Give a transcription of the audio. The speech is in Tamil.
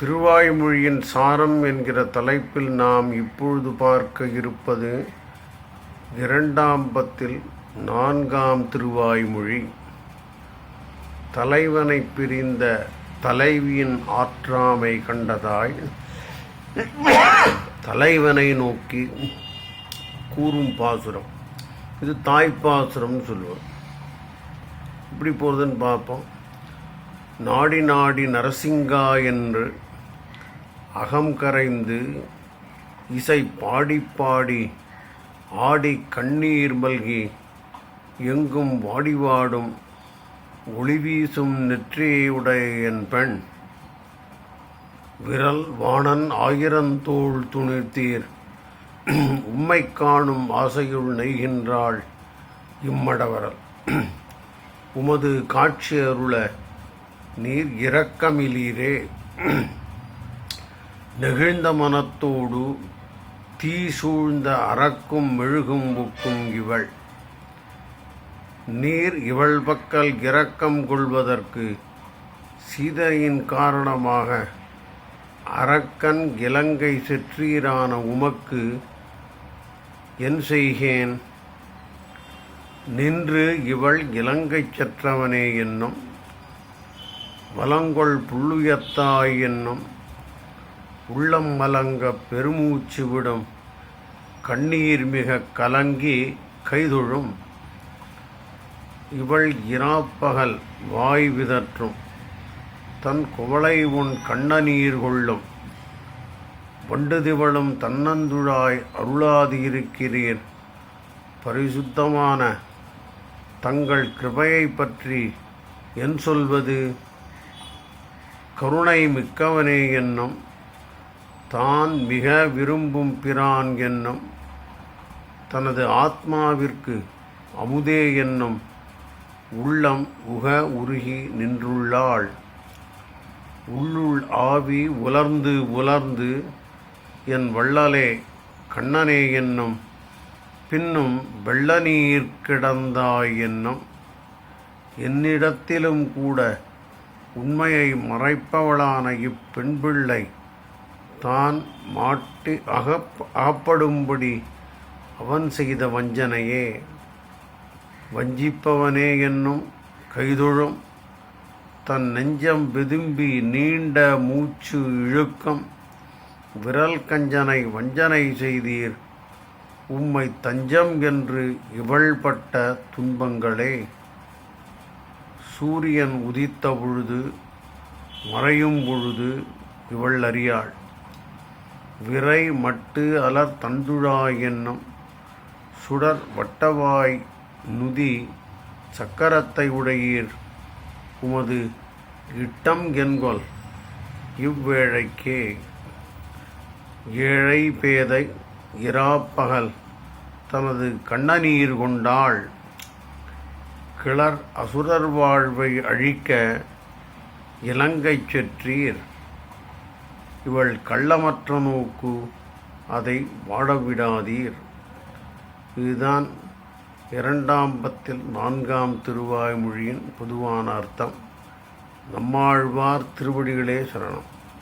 திருவாய்மொழியின் சாரம் என்கிற தலைப்பில் நாம் இப்பொழுது பார்க்க இருப்பது இரண்டாம் பத்தில் நான்காம் திருவாய்மொழி. தலைவனை பிரிந்த தலைவியின் ஆற்றாமை கண்டதாய் தலைவனை நோக்கி கூறும் பாசுரம். இது தாய்ப்பாசுரம்னு சொல்லுவோம் இப்படி போகிறதுன்னு பார்ப்போம். நாடி நாடி நரசிங்கா என்று அகம் கரைந்து இசை பாடி பாடி ஆடி கண்ணீர் மல்கி எங்கும் வாடி வாடும் ஒளி வீசும் நெற்றியுடைய என் பெண். விரல் வாணன் ஆயிரந்தோள் துணித்தீர் உம்மை காணும் ஆசையுள் நெய்கின்றாள் இம்மடவரல். உமது காட்சி அருள நீர் இரக்கமிலீரே. நெகிழ்ந்த மனத்தோடு தீ சூழ்ந்த அறக்கும் மெழுகும் புக்கும் இவள். நீர் இவள் பக்கல் இரக்கம் கொள்வதற்கு சீதையின் காரணமாக அரக்கன் இலங்கை செற்றீரான உமக்கு என் செய்கேன்? நின்று இவள் இலங்கை செற்றவனே என்னும் வலங்கொள் புள்ளுயத்தாய் என்னும் உள்ளம் மலங்க பெருமூச்சு விடும். கண்ணீர் மிக கலங்கி கைதொழும். இவள் இராப்பகல் வாய் விதற்றும். தன் குவளை உன் கண்ணநீர் கொள்ளும். வண்டுதிவளும் தன்னந்துழாய் அருளாதிருக்கிறீர் பரிசுத்தமான தங்கள் கிருபையை பற்றி என் சொல்வது கருணை மிக்கவனே என்னும் தான் மிக விரும்பும் பிரான் என்னும் தனது ஆத்மாவிற்கு அமுதே என்னும் உள்ளம் உக உருகி நின்றுள்ளாள். உள்ளுள் ஆவி உலர்ந்து உலர்ந்து என் வள்ளலே கண்ணனே என்னும் பின்னும் வெள்ள நீர் கிடந்தாய் என்னும் என்னிடத்திலும் கூட உண்மையை மறைப்பவளான இப்பெண் பிள்ளை தான் மாட்டி அகப் அகப்படும்படி அவன் செய்த வஞ்சனையே. வஞ்சிப்பவனே என்னும் கைதொழும் தன் நெஞ்சம் விதும்பி நீண்ட மூச்சு இழுக்கம். விரல் கஞ்சனை வஞ்சனை செய்தீர். உம்மை தஞ்சம் என்று இவள்பட்ட துன்பங்களே. சூரியன் உதித்த பொழுது மறையும் பொழுது இவள் அறியாள். விரை மட்டு அலர் தந்துழா என்னும் சுடர் வட்டவாய் நுதி சக்கரத்தை உடையீர். உமது இட்டம் என்கொல் இவ்வேழைக்கே ஏழை பேதை இராப்பகல் தனது கண்ணநீர் கொண்டாள். கிளர் அசுரர் வாழ்வை அழிக்க இலங்கை செற்றீர். இவள் கள்ளமற்ற நோக்கு அதை வாழவிடாதீர் இதுதான் இரண்டாம் பத்தில் நான்காம் திருவாய்மொழியின் பொதுவான அர்த்தம். நம்மாழ்வார் திருவடிகளே சரணம்.